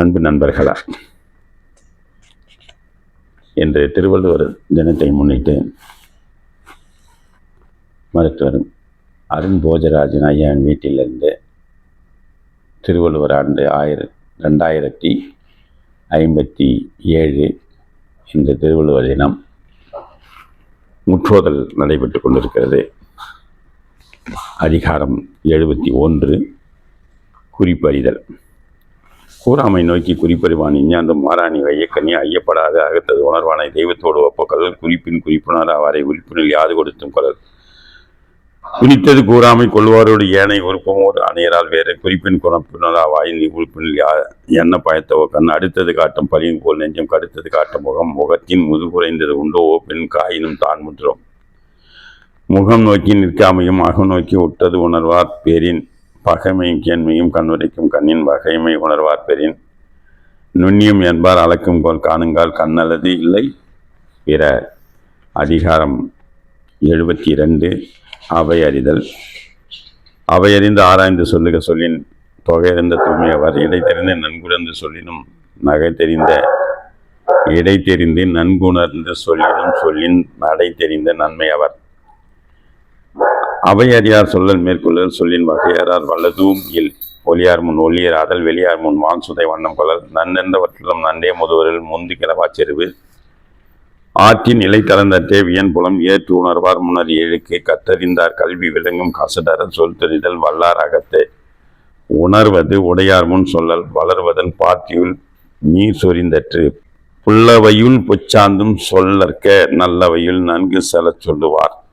அன்பு நண்பர்களா இன்று திருவள்ளுவர் தினத்தை முன்னிட்டு மருத்துவர் அருண் போஜராஜன் ஐயாவின் வீட்டிலிருந்து திருவள்ளுவர் ஆண்டு ஆயிர ரெண்டாயிரத்தி ஐம்பத்தி ஏழு இந்த திருவள்ளுவர் தினம் முற்றோதல் நடைபெற்று கொண்டிருக்கிறது. அதிகாரம் எழுபத்தி ஒன்று குறிப்பறிதல். கூறாமை நோக்கி குறிப்பறிவான் இஞ்ஞாந்தம் மாறாணி வையக்கனி ஐயப்படாத அகத்தது உணர்வானை தெய்வத்தோடு ஒப்பக்கல் குறிப்பின் குறிப்புணர் அவரை உறுப்பினில் யாது கொடுத்தும் கொள்ளல் குறித்தது கூறாமை கொள்வாரோடு ஏனை உறுப்பமோடு அணையரால் வேறு. குறிப்பின் குணப்பினரா வாயின் உறுப்பினில் யா என்ன பயத்தவோ கண். அடுத்தது காட்டும் பழியும் போல் நெஞ்சம் கடுத்தது காட்டும் முகம். முகத்தின் முதுகுறைந்தது உண்டோ பெண் காயினும் தான் முன்றோம் முகம் நோக்கி நிற்காமையும் அகம் நோக்கி உட்டது உணர்வார் பேரின். பகைமையும் கேண்மையும் கண்வரைக்கும் கண்ணின் வகைமை உணர்வார் பெறின். நுண்ணியம் என்பார் அளக்கும் கோல் காணுங்கால் கண்ணல்லது இல்லை. பிற அதிகாரம் எழுபத்தி இரண்டு அவை அறிதல். அவை அறிந்து ஆராய்ந்து சொல்லுக சொல்லின். தொகையறிந்த தூய்மையவர் இடை தெரிந்து நன்குணர்ந்து சொல்லினும் நகை தெரிந்த இடை தெரிந்து நன்குணர்ந்து சொல்லினும் சொல்லின் நடை தெரிந்த நன்மை அவர் அவை அறியார் சொல்லல் மேற்கொள்ளல் சொல்லின் வகையாரார் வல்லதூம் இல். ஒளியார் முன் ஒளியர் அதல் வெளியார் முன் வான் சுதை வண்ணம் கொள்ளல் நன்னென்றவற்றிலும் நன்றே முதுவரில் முந்து கிளவாச்செருவு ஆற்றின் நிலை கலந்தற்றே வியன் புலம் ஏற்று உணர்வார் முன்னர் ஏழுக்கு கத்தறிந்தார் கல்வி விளங்கும் கசடர சொல் தெரிதல் வல்லார் அகத்தே உணர்வது உடையார் முன் சொல்லல் வளர்வதன் பாத்தியுள் நீர் சொரிந்தற்று. புல்லவையுள் பொச்சாந்தும் சொல்லற்க நல்லவையுள் நன்கு செலச் சொல்லுவார்.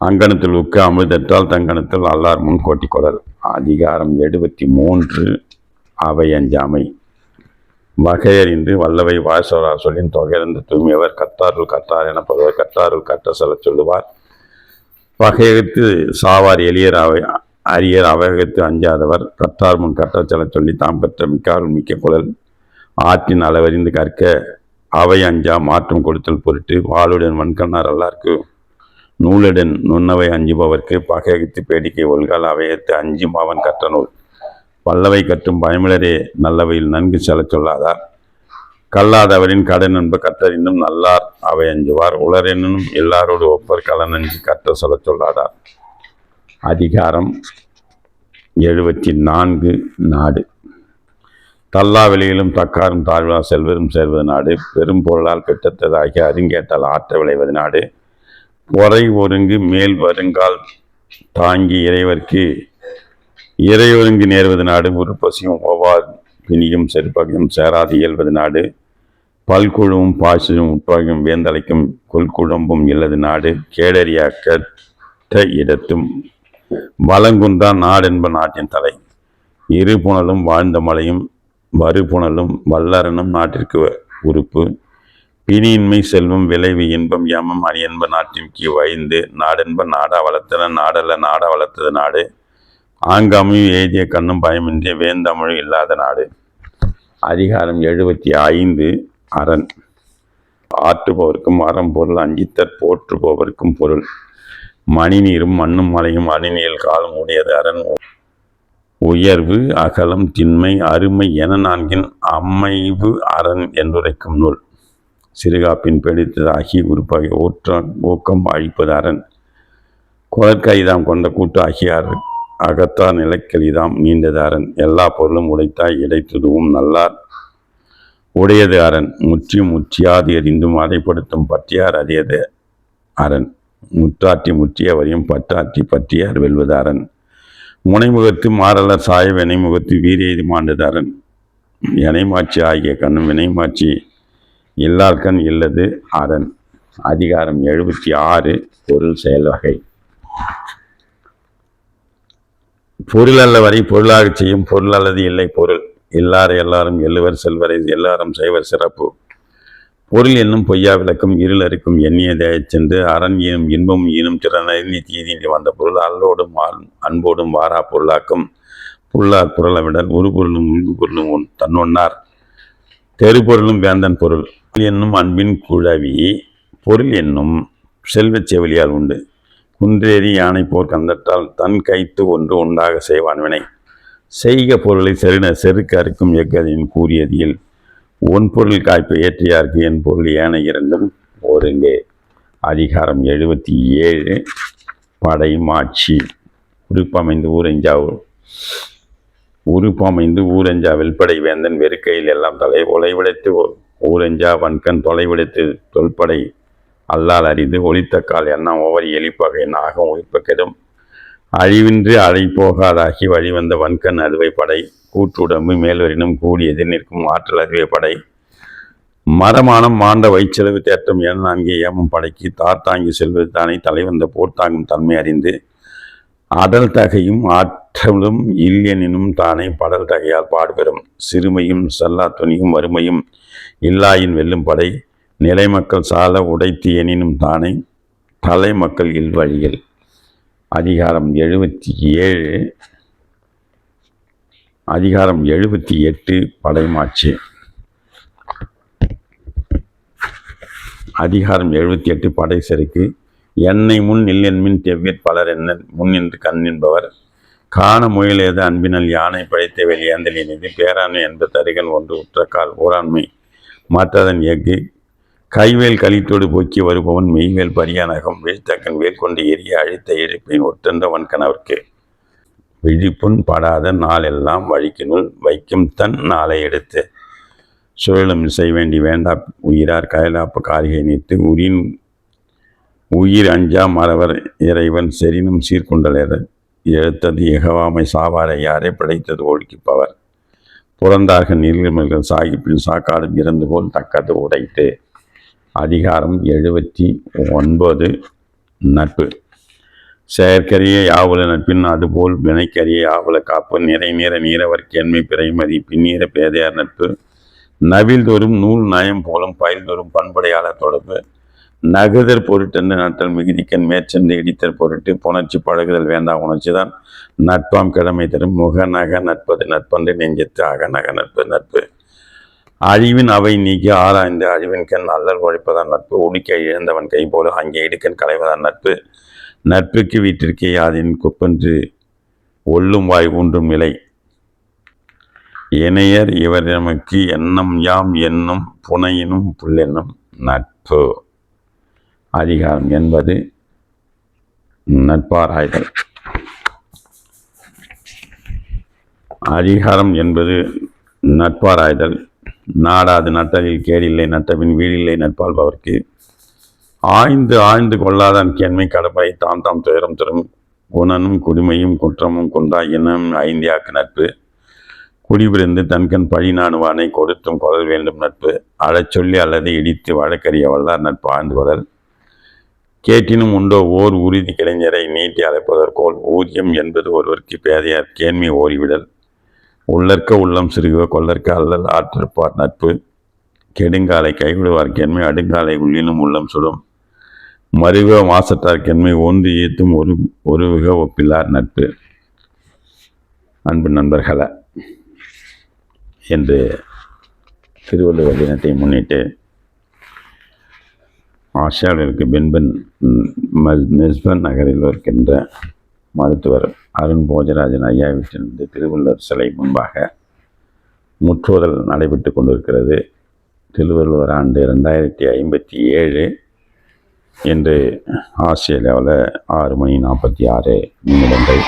அங்கணத்தில் உக்க அமிர்தற்றால் தங்கணத்தில் அல்லார் முன் கோட்டிக் அதிகாரம் எழுபத்தி மூன்று அவை அஞ்சாமை வகையறிந்து வல்லவை வாசவரார் சொல்லின் தொகையறிந்து தூய்மையவர் கத்தாருள் கற்றார் எனப்படுவர். கத்தாருள் கற்ற சொல்லச் சொல்லுவார். வகையகத்து சாவார் எளியர் அவை அரியர் அவகத்து அஞ்சாதவர். கத்தார் முன் கற்றச் செல்லச் சொல்லி தாம் பெற்ற மிக்காருள் மிக்க குழல். ஆற்றின் அளவறிந்து கற்க அவை அஞ்சா மாற்றம் கொடுத்தல் பொருட்டு வாளுடன் வன்கண்ணார் அல்லார்க்கு நூலுடன் நுண்ணவை அஞ்சுபவர்க்கு பகையகத்து பேடிக்கை ஒல்கால் அவையத்து அஞ்சு மாவன் கற்ற நூல். பல்லவை கற்றும் பயமிழரே நல்லவையில் நன்கு செலச் சொல்லாதார். கல்லாதவரின் கடன் அன்பு கற்றறிந்தும் நல்லார் அவை அஞ்சுவார். உளரெனும் எல்லாரோடு ஒப்பர் கலனஞ்சு கற்ற சொல்ல சொல்லாதார். அதிகாரம் எழுபத்தி நான்கு நாடு. தல்லா வெளியிலும் தக்காரும் தாழ்வா செல்வரும் சேர்வது நாடு. பெரும் பொருளால் பெற்றதாகி அருங்கேட்டால் ஆற்ற விளைவது நாடு. ஒரை ஒருங்கு மேல் வருங்கால் தாங்கி இறைவர்க்கு. இறை ஒருங்கு நேர்வது நாடு ஒரு பசியும் ஒவ்வார் பிணியும் செருப்பகையும் சேராது இயல்வது நாடு. பல்குழுவும் பாசியும் உட்பாகும் வேந்தலைக்கும் கொல்குழம்பும் இல்லது நாடு. கேடறியா கற்ற இடத்தும் வளங்குன்றான் நாடென்ப நாட்டின் தலை. இரு புனலும் வாழ்ந்த மலையும் வறுபுணலும் வல்லரனும் நாட்டிற்கு உறுப்பு. பிணியின்மை செல்வம் விளைவு இன்பம் யமம் அரியன்ப நாட்டின் கீ நாடென்ப நாடா வளர்த்தன நாடல்ல நாடா வளர்த்தது நாடு. ஆங்காமையும் எழுதிய கண்ணும் பயமின்றி வேந்தமிழ் இல்லாத நாடு. அதிகாரம் எழுபத்தி ஐந்து அரண். ஆற்றுபவர்க்கும் அறம் பொருள் அஞ்சித்தற் போற்றுபவர்க்கும் பொருள். மணிநீரும் மண்ணும் மலையும் அணிநீர் காலம் உடையது அரண். உயர்வு அகலம் திண்மை அருமை என நான்கின் அமைவு அரண் என்றுரைக்கும் நூல். சிறுகாப்பின் பிடித்ததாகி உறுப்பாகி ஓற்றான் ஓக்கம் அழிப்பது அரண். குளற்கைதாம் கொண்ட கூட்டு ஆகியார் அகத்தார் நிலக்கலிதாம் நீண்டது அரண். எல்லா பொருளும் உடைத்தாய் இடைத்ததுவும் நல்லார். உடையது அரண். முற்றியும் முற்றியாது எறிந்தும் அதைப்படுத்தும் பற்றியார் அறியது அரண். முற்றாற்றி முற்றியவரையும் பற்றாற்றி பற்றியார் வெல்வது அரண். முனைமுகத்து மாறலர் சாய வினைமுகத்து வீரியது மாண்டது அரண். இணைமாட்சி ஆகிய கண்ணும் வினைமாட்சி இல்லார்கண் இல்லது அரண் அதிகாரம் எழுபத்தி ஆறு பொருள் செயல் வகை. பொருள் அல்ல வரை பொருளாகச் செய்யும். பொருள் அல்லது இல்லை பொருள். எல்லார் எல்லாரும் எல்லுவர் செல்வரை எல்லாரும் செய்வர் சிறப்பு. பொருள் என்னும் பொய்யா விளக்கும் இருள் அறுக்கும் எண்ணியதைச் சென்று அரண் ஈனும் இன்பம் ஈனும் திறனறி தீதி வந்த பொருள் அல்லோடும் அன்போடும் வாரா பொருளாக்கும். புல்லார் புரளவிடல் ஒரு பொருளும் உள்கு பொருளும் உன் தன்னொன்னார். தெருப்பொருளும் வேந்தன் பொருள். என்னும் அன்பின் குழவி பொருள் என்னும் செல்வச் செவிலியால் உண்டு. குன்றேறி யானை போர் கந்தட்டால் தன் கைத்து ஒன்று உண்டாக செய்வான் வினை. செய்க பொருளை செருன செருக்கு அறுக்கும் எக்கதின் கூறியதில் ஒன் பொருள் காய்ப்பு ஏற்றியார்க்கு என் பொருள் ஏனை இரண்டும் ஒருங்கே அதிகாரம் எழுபத்தி ஏழு படைமாட்சி உறுப்பமைந்து ஊரஞ்சா உறுப்பமைந்து ஊரஞ்சா வெல்படை வேந்தன் வெறுக்கையில் எல்லாம் தலை ஒலைவிடைத்து ஊரஞ்சா வன்கண் தொலைவிடைத்து தொல்படை அல்லால் அறிந்து ஒளித்தக்கால் எண்ணம் ஒவ்வொரு எலிப்பகை நாகம் ஒழிப்பக்கெடும் அழிவின்றி அழிவின்றி அழைப்போகாதாகி வழிவந்த வன்கண் அறுவை படை கூற்றுடம்பு மேல்வரினும் கூடி எதிர் நிற்கும் ஆற்றல் அறிவை படை. மரமானம் மாண்ட வைச்செலவு தேற்றம் என நான்கு ஏமம் படைக்கு தாத்தாங்கி செல்வது தானே தலைவந்த போர்த்தாங்கும் தன்மை அறிந்து. அடல் தகையும் ஆற்றலும் இல்லெனினும் தானே படல் தகையால் பாடுபெறும். சிறுமையும் சல்லா துணியும் வறுமையும் இல்லாயின் வெல்லும் படை நிலை மக்கள் சால உடைத்து எனினும் தானே தலை மக்கள் இல்வழிகள் அதிகாரம் எழுபத்தி ஏழு அதிகாரம் எழுபத்தி எட்டு படைமாட்சி. அதிகாரம் எழுபத்தி எட்டு படை செருக்கு. என்னை முன் நில்லென்மின் தெவ்விற் பலர் என்ன முன் என்று கண் என்பவர் காண முயலேது அன்பினல் யானை படைத்த வெளியேந்தலினது பேராண்மை என்பது தருகன் ஒன்று உற்றக்கால் ஊராண்மை மாற்றாதன் இயக்கு. கைவேல் கலித்தோடு போக்கி வருபவன் மெய்வேல் பரியானகம் வீழ்த்தக்கன் வேல் கொண்டு எரிய அழித்த எழுப்பின் ஒற்றென்றவன் கணவர்க்கு. விழிப்புண் படாத நாளெல்லாம் வழிக்கினுள் வைக்கும் தன் நாளை எடுத்து. சுழலும் செய்ய வேண்டி வேண்டா உயிரார் கயலாப்பு காரிகை நீத்து உரின் உயிர் அஞ்சா மறவர் இறைவன் செரினும் சீர்கொண்டலேற எழுத்தது எகவாமை சாவாரை யாரே படைத்தது ஒழுக்கிப்பவர். புறந்தார்கள் நீர்மல்கள் சாகிப்பின் சாக்காடும் இறந்து போல் தக்கது உடைத்து அதிகாரம் எழுபத்தி ஒன்பது நட்பு. செயற்கரிய யாவல நட்பின் அதுபோல் வினைக்கரிய யாவல காப்பு நிறை நீர நீரவர் கேண்மை பிறைமதி பின்னீர பேதையார் நட்பு. நவில் தோறும் நூல் நயம் போலும் பயில் தோறும் பண்படையாளர் தொடர்பு. நகுதர் பொருட்டென்று நட்டல் மிகுதிக்கன் மேற்சென்று இடித்தல் பொருட்டு புணர்ச்சி பழகுதல் வேண்டாம் உணர்ச்சி தான் நட்பாம் கடமை தரும் முக நக நட்பது நட்பன்று நெஞ்சத்து அக நக நட்பு நட்பு. அழிவின் அவை நீக்கி ஆராய்ந்து அழிவின் கண் அல்லல் உழைப்பதான் நட்பு. உடிக்க இழந்தவன் கை போல அங்கே இடுக்கன் களைவதான் நட்பு. நட்புக்கு வீட்டிற்கே யாதின் குப்பென்று ஒள்ளும் வாய் ஊன்றும் நிலை. இணையர் இவர் நமக்கு எண்ணம் யாம் என்னும் புனையினும் புல்லென்னும் நட்பு. அதிகாரம் என்பது நட்பாராய்தல். அதிகாரம் என்பது நட்பாராய்தல். நாடாது நட்டலில் கேடில்லை நட்டபின் வீடில்லை நட்பாள்பவர்க்கு ஆய்ந்து ஆய்ந்து கொள்ளாதான் கேண்மை கடப்பை தாம் தாம் துயரம் தரும். குணனும் குடிமையும் குற்றமும் கொண்டா இனம் ஐந்தியாக்கு நட்பு. குடிபிறந்து தன்கண் பழி நாணுவானை கொடுத்தும் கொடல் வேண்டும் நட்பு. அழச்சொல்லி அல்லது இடித்து வழக்கறிய வல்லார் நட்பு ஆழ்ந்து கொடல் கேட்டினும் உண்டோ? ஓர் உறுதி கலைஞரை நீட்டி அழைப்பதற்கோல் ஊதியம் என்பது ஒருவருக்கு பேதையார் கேண்மை ஓரிவிடல். உள்ளற்க உள்ளம் சிறுகுவ கொள்ளற்க அல்லல் ஆற்றிருப்பார் நட்பு. கெடுங்காலை கைவிடுவார் கேண்மை அடுங்காலை உள்ளினும் உள்ளம் சுடும். மருக மாசற்றார் கேண்மை ஒன்று ஈத்தும் ஒரு ஒருவிக ஒப்பில்லார் நட்பு. அன்பு நண்பர்களே என்று திருவள்ளுவர் தினத்தை முன்னிட்டு ஆசியாவிற்கு பென்பன் மெஸ்பன் நகரில் இருக்கின்ற மருத்துவர் அருண் போஜராஜன் ஐயா வீட்டிலிருந்து திருவள்ளுவர் சிலை முன்பாக முற்றுதல் நடைபெற்று கொண்டிருக்கிறது. திருவள்ளுவர் ஆண்டு ரெண்டாயிரத்தி ஐம்பத்தி ஏழு இன்று ஆஸ்திரேலியாவில் ஆறு மணி நாற்பத்தி ஆறு நிமிடங்கள்